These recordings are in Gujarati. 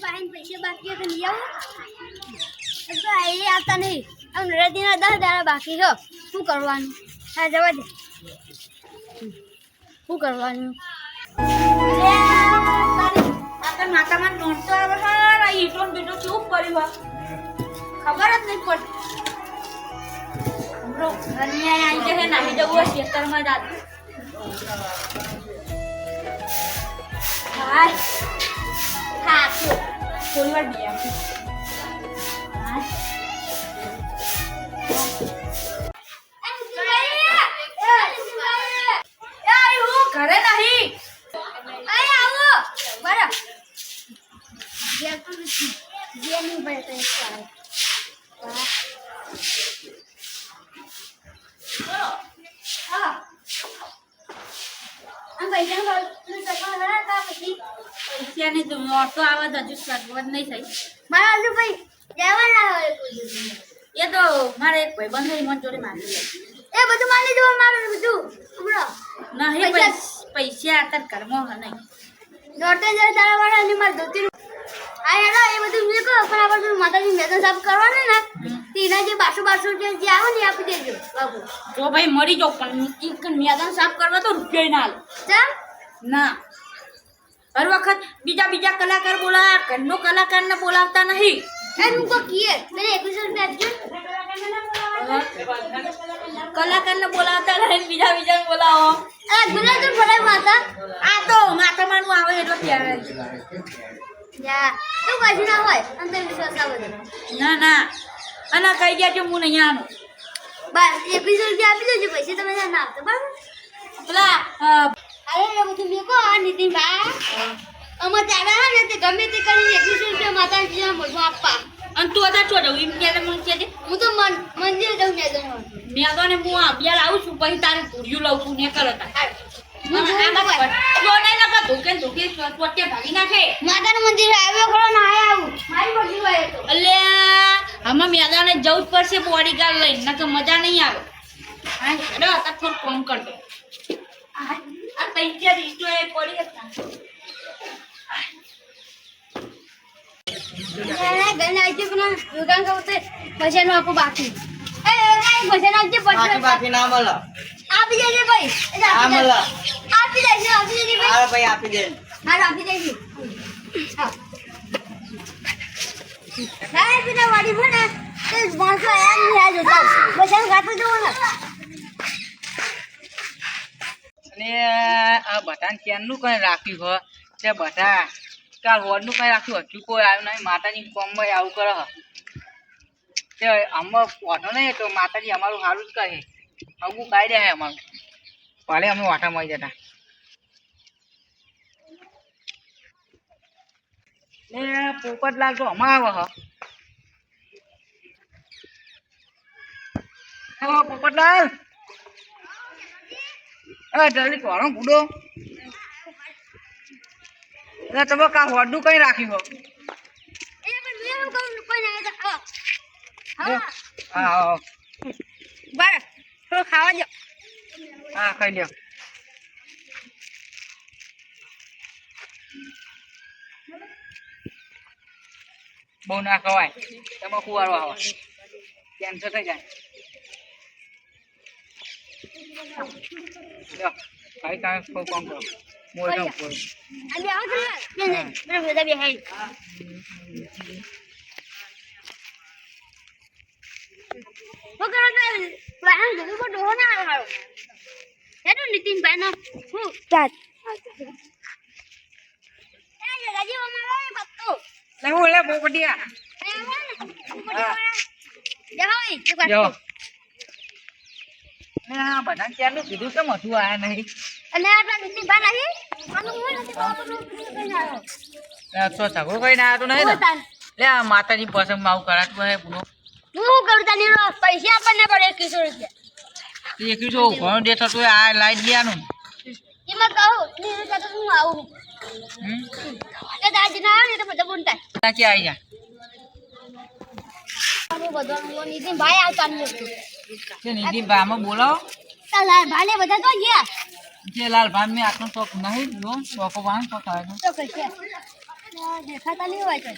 ભાઈ પાસે પૈસા બાકી તો લઈ આવો. તો આવી આવતા નહીં. આમ નરેન્દ્રના દસ દાડા બાકી છો. શું કરવાનું? હા, જવા દે. શું કરવાનું? માતામાં નોંધતો આવે ઈટો બીટો કેવું પડ્યું ખબર જ નહીં પડતી આ આવી જશે નાહી જવું હોય ખેતરમાં જ. હાય. હાય એ હું ઘરે નહીં અરે આવો બરાબર જે તો જે નહીં ભાઈ એક હા આમ પૈસા ભાવ તું આવે તો હજુ સગવડ નહીં થઈ. મારા હજુ ભાઈ દેવાના હોય એ તો મારે એક ભાઈ બંધ મને જોડે માંગી એ બધું માની જવા મારું બધું. હમણાં. નહીં પૈસા- ઘરમાં હ નહીં. દોઢ હજાર તારા વાળા અને મારે ધોતી આ એ બધું મેં કહો પણ આપણે માતાજી મેદન સાફ કરવાનું ને. તેના જે બાસુ બાસુ જે જે આવે ને આપી દેજો બાબુ. જો ભાઈ મરી જાવ પણ એક મેદાન સાફ કરવા તો રૂપિયા ના લે ના. હર વખત બીજા બીજા કલાકાર બોલાવ ઘરનો કલાકારને બોલાવતા નહીં. એમ હું કોઈ કીએ? મને એકવીસો રૂપિયા આપજો. કલાકારને બોલાવતા નહીં બીજા બીજાને બોલાવો. આ ગુના તો ભરાય માતા આ તો માતામાનું આવે એટલો યા તો કશું ના હોય અંતર આ બધો ના ના. અને કહી ગયા છે હું નહીં આનું. બસ એકવીસો રૂપિયા આપી દેજો પૈસા તમે ના આપતો બરાબર? પેલા અ, બધું મેં આ નીતિનભાઈ હા ને તે ગમે તે કરીને એકવીસો રૂપિયા માતાજીના મોઢમાં આપવા. અને તું હતા ચો જવું એમ મને હું તો મન મંદિર જઉં મેદન મેં તો ને હું અભિયાલ આવું છું પછી તારે પૂર્યું લઉં છું ને કરો ને ને એટલે મેદાને જવું જ પડશે બોડી ગાર્ડ લઈને નકર મજા નહીં આવે. હા થોડું કોમ કર દો આ આ ત્રણ ચાર ઇસ્ટો એ પડી હતા ગઈને આવજો પણ દુકાન કહું તો પૈસાનું આપું બાકી. પૈસા નાખજે બાકી બાકી ના મળે. આપી દેજે ભાઈ. આપી મળે. દેજે. આપી દેજે આપી દેજે ભાઈ. ભાઈ આપી દે. હા આપી દેજે. હા. ના વાડી ને તે માણસો આયા જ નહીં આ જોતા પૈસાનું ખાતું જુઓ ને અને આ બધાને ક્યારનું કંઈ રાખ્યું હોય તે બધા કાલ વોર્ડનું કંઈ રાખ્યું? હજુ કોઈ આવ્યું નહીં. માતાજી કોમમાં આવું કરે તે આમાં વાંધો નહીં તો માતાજી અમારું સારું જ કહે આવું કાઢી દે અમારું. પાલે અમે વાટા મળી જતા. ને પોપટલાલ તો અમાર આવે હ. પોપટલાલ એ જલ્દી કોણો એટલે તમે કા હોડું કઈ રાખ્યું હો? ખાવા દો હા ખાઈ લ્યો. બહુ ના ખવાય. તમે કુવારો આવે. કેન્સર થઈ જાય. લ્યો ખાઈ કાંઈ કોઈ કામ કરો મોર કામ કરો અને આવો તો ને ને ને બધા બે હાઈ હું કરો તો વાહન જતું પણ ડોહો ના આવે હારો હેડો નીતિનભાઈ નો હું ચાલ એ જગાજી અમારો એ પત્તો લેવું લે પોપટિયા એ આવે ને ઉપર જાઓ એ તો જો પત્તો ને આ બધાને ક્યારનું કીધું કેમ હતું આયા નહીં. અને આપણા નીતિનભાઈ નહીં આનું હું નથી બાબુ કઈ ના આવ્યો. તો ઝઘડો કરીને આવ્યો તો નહીં ને? લે આ માતાજી પસંદ આવું કરાતું હોય પૂરો હું કરું તને પૈસા આપણને પડે એકવીસો રૂપિયા. એકવીસો ઘણો ડે થતો આ લાઈટ દેવાનું એમાં કહું નીરજ સાથે હું આવું. હમ? દાદી ના આવે ને તો બધા બોલતા. ક્યાં આવી જા બધો ભાઈ આવતા નહીં. તે નિધિ ભામાં બોલાવો ચાલ આ બધા તો ગયા જે લાલ ભાન મેં આટલો શોખ નહીં જો શોખો ભાન આવે તો કશે દેખાતા નહીં હોય તો.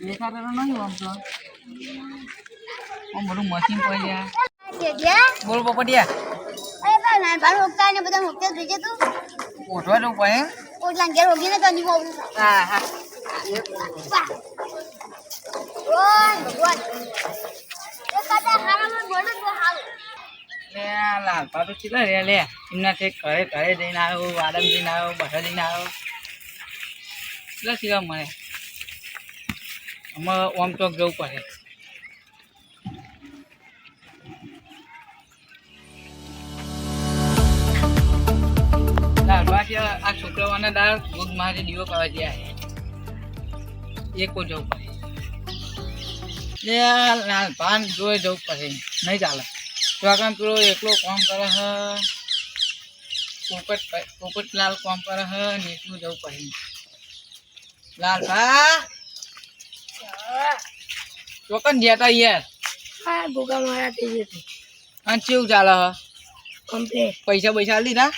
દેખાતો તો નહીં હોય તો. આમ બધું મશીન પડ્યા બોલ પોપટિયા. અરે બા ના ને બધા હોકતા થઈ જતું જવું પડે એમ? ઓટલા ઘેર હોગીને તો નહીં હોવું. હા હા. બા ભગવાન એ કાતા હારામાં બોલો તો હાલ લે આ લાલપા ચીલો ઘરે ઘરે જઈને આવ્યો, વાડમ જઈને આવ્યો બધા જઈને આવ્યો. કેટલા સીવા મળે. આમાં ઓમ જવું પડે. આ છોકરાઓના દાળ દૂધ મારે દીવો કરવા ગયા એ કો જવું પડે. લે આ લાલપાન જોઈ જવું પડે. નહીં ચાલે. આગળ પેલો એકલો કામ કરે હ. પોપટ પોપટલાલ કામ કરે હ ને જવું જવું લાલ ભા ચોકન જતા યાર? હા ભૂગા મારા થઈ જતી અને કેવું ચાલે હ? કમ્પ્લેટ. પૈસા પૈસા લીધા?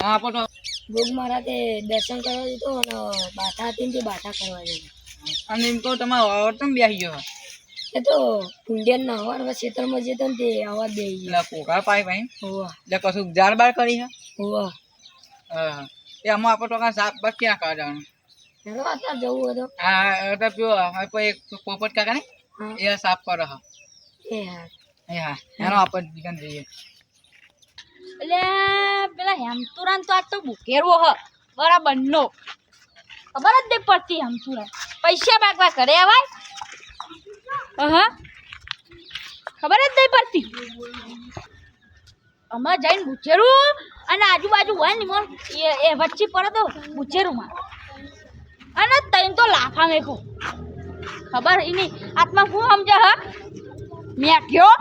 હા પણ ભોગ મારા તે દર્શન કરવા દીધો અને બાથા હતી ને તે બાથા કરવા દીધો અને એમ તો તમારો તમે બેસી ગયો એ તો ઇન્ડિયન ના હવાર ક્ષેત્રમાં જે તને તે અવાજ દે એટલે કોકા પાઈ ભાઈ. હોવા. એટલે કશું જાર બાર કરી હે? હોવા. હા. એ આમાં આપણે ટોકા સાપ બાપ ક્યાં કરવા જવાનું હેલો અત્યારે જવું હતો હા એટલે પ્યો હવે કોઈ એક પોપટ કાકા ને એ સાફ પર હા. એ હા. એ હા એનો આપણે દુકાન જઈએ. એટલે પેલા હેમતુરાન તો આ તો બુકેરવો હ. બરાબર નો ખબર જ નહીં પડતી હેમતુરાન. પૈસા માગવા કરે આવાય? હા ખબર જ નહીં પડતી. અમાર જઈને બુચેરું અને આજુબાજુ હોય ને મોર એ વચ્ચે પડે તો બુચેરુંમાં અને તૈન તો લાફા મેકું. ખબર એની આત્મા શું સમજે હ? કયો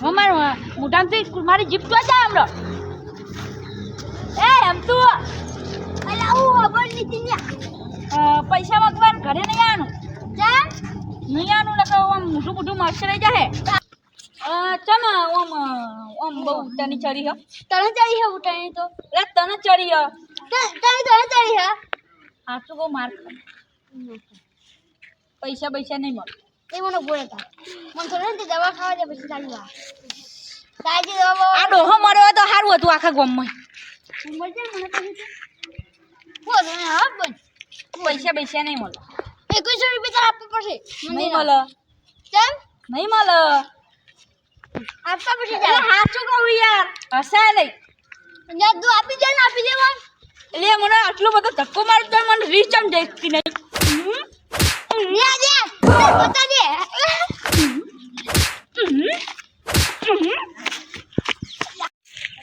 હું મારું મોટામાંથી મારી જીપ તો જાય હમણાં. એ, એમ તું. પૈસા મગવાન ઘરે નહીં આવવાનું ચા લખો આમ મોટું મોટું મરશે જાહે. ચમ ઓમ ઓમ બહુ ઉટાની ચડી હ. તને ચડી હે ઉટાની તો? એટલે તને ચડી હ. તને તને ચડી હે? હાચું બહુ માર. પૈસા પૈસા નહીં મળે. એ મને બોલે તા. મને થોડું ને દવા ખાવા દે પછી ચાલી વાત. તાજી દવા આ ડોહો મળ્યો તો સારું હતું આખા ગામમાં. ને મને પછી પૈસા પૈસા નહીં મળે. એકવીસો રૂપિયા આપવું પડશે. નહીં મળે. કેમ? નહીં મળે. એટલે તારે સાચું કહું યાર? હસાય નહીં. યાર તું આપી દે ને આપી દે મને. એટલે મને આટલો બધો ધક્કો મારું તો મને રીચ આમ જઈતી નહીં? ન્યા દે. બતા દે.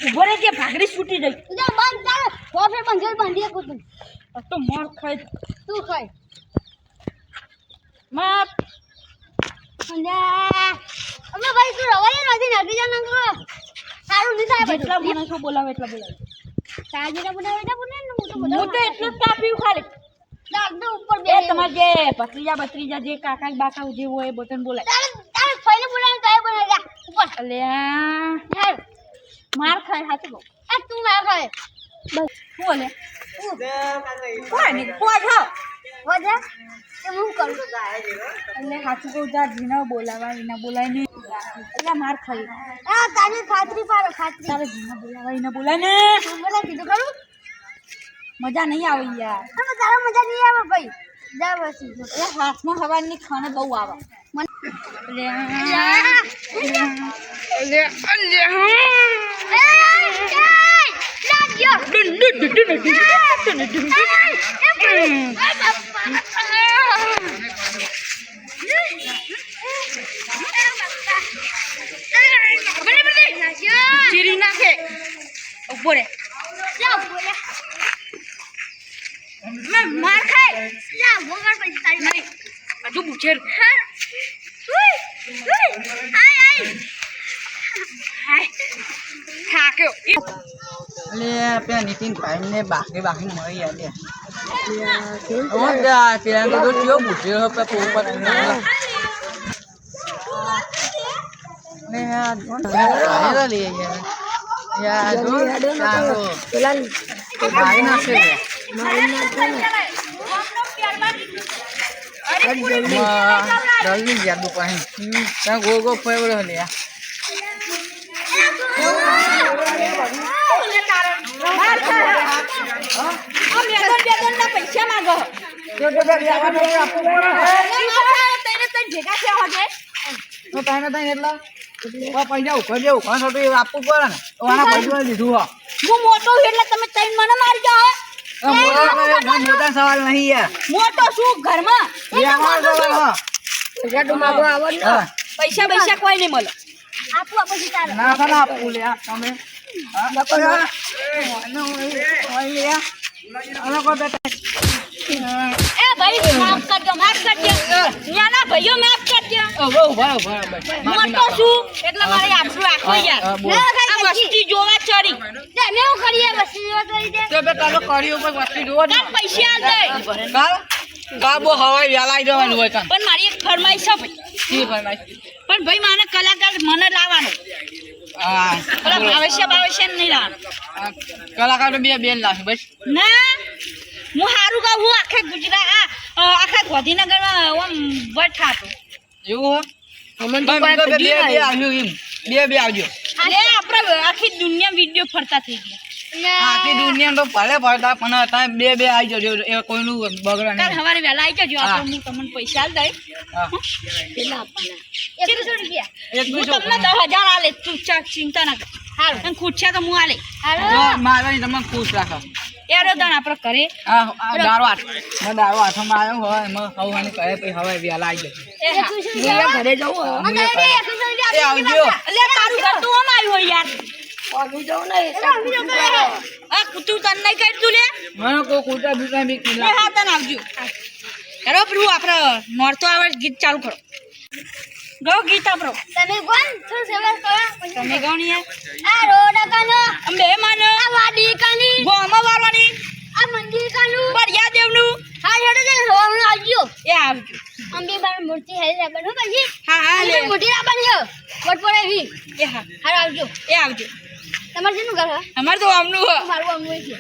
ઊભો રહે કે ભાગડી છૂટી તું બંધ તારે બંધેલ બાંધી શકું કુતું તો મોર ખાઈ તું ખાય. અંજા અમે ભાઈ તું રવાય નથી નદી જા નંગરો સારું નહીં થાય બધું. મને શું બોલાવે એટલા બોલાવે. તાજીરા બનાવે એટલે બને ને હું તો હું તો એટલું જ કાપ્યું ખાલી. દાગદો ઉપર એ બે તમારે જે ભત્રીજા ભત્રીજા જે કાકા બાકા જે હોય એ બધાને બોલાય. તારે તારે ફઈને બોલાવે તો એ ઉપર. એટલે માર ખાય હાથે બહુ આ તું માર ખાય. બસ. બોલે કોઈ નહીં કોઈ ખાઓ વજા એ હું કરું? એટલે હાચું કહું જા જીના બોલાવા એના બોલાય નહીં એટલે માર ખાઈ હા તારી ખાતરી પાડો, ખાતરી. તારે જીના બોલાવા એના કીધું મજા નહીં આવે યાર. તારા મજા નહીં આવે ભાઈ. જા બસી. એટલે હાથમાં હવાની ખાને બહુ આવે. એટલે ચીરી નાખે ઊભો રે માર ખાય હજુ પૂછે થાક્યો એટલે પેલા નીતિન ભાઈ ને બાકી બાકી મળી યાર હું પેલા તો ચિયો પૂછ્યો પે પોપટ ને યાર જોન લઈ યાર યાર ચાલો મારી નાખે છે જલ્દી યાદ પાહી ત્યાં ગો ગો ફેવડો લે આ મેદન બેદનના પૈસા માંગો. તો તો આપવું તઈને તઈને ભેગા થયા હોજે. તો તાને તાને એટલા? પૈસા ઉપર દેવું કોણ તો આપવું પડે ને. તો આના પૈસા લીધું હો. હું મોટો એટલે તમે મને મારી જાઓ મોટા સવાલ. નહીં યાર. મોટો શું ઘરમાં. પૈસા પૈસા કોઈ નહીં મળે. આપું આપું ના આપવું લે તમે. એ ભાઈ માફ કરજો માફ કરજો. નાના ભાઈઓ માફ કરજો. મોટો છું એટલે મારે યાર. વસ્તી જોવા ચડી. તે અમે કરીએ વસ્તી જેવા કરી દે તો બે તારો કડી ઉપર વસ્તી જુઓ ને. પૈસા આલ દે. કાલ? કાલ હવાઈ વેલાઈ જવાનું હોય પણ મારી એક ફરમાઈશ છે ભાઈ? પણ ભાઈ મને કલાકાર મને લાવવાનો. હા, ભાવેશ્ય ભાવેશ્ય નહીં લાવવાનો. કલાકાર બે બેન લાવશે બસ. ના હું સારું ગાઉં હું આખે ગુજરાત આખા ગાંધીનગરમાં આમ વટ ખાતો એવું બે બે એમ. બે બે આવજો. આપણે આખી દુનિયા વીડિયો ફરતા થઈ ગયા. આખી દુનિયા તો ભલે ભરતા પણ તમે બે બે આવી જજો એ કોઈનું બગડે નહીં. સવારે વહેલા આવી જજો આપણે હું તમને પૈસા આલ દઈ હા. આપવાના. એકસો રૂપિયા. હું તમને દસ હજાર આલે તું ચિંતા ના કર. હારું. અને ખુરશિયા તો હું આલે. તમને ખુશ રાખો. એરો દાણ આપણે કરે આ આ દારૂ હાથ મેં દારૂ આવ્યો હોય એમાં હવાની કહે પછી હવે વેલા આવી જશે એ હા. એકસો રૂપિયા. ઘરે જવું એ આવજો. એટલે તારું ઘર તું આમ આવ્યું યાર. એટલે અમે લોકો આ તું તને નહીં કરી લે? મને કોઈ કૂટા બીટા બીક નહીં હા તને આવજો. હેરો પેલું આપણે નોરતો આવે ગીત ચાલુ કરો. ગો ગીત આપણો. તમે કોણ થોડું સેવા કરો. તમે યાર. આ રોડ કાનો આમ માનો. આ વાડી કાની ગોમાં વાળવાની. આ મંદિર કાનું. બળિયા દેવનું હા હેડો જઈને હવાનું આવજો. એ આવજો. અંબે બાર મૂર્તિ હેલી રાખવાનું પછી. હા હા મોટી લાવવાની હો વટ પડે એવી એ હા. હા આવજો. એ આવજો. તમારે શું ઘર અમારે તો આમનું મારું આમનું છે.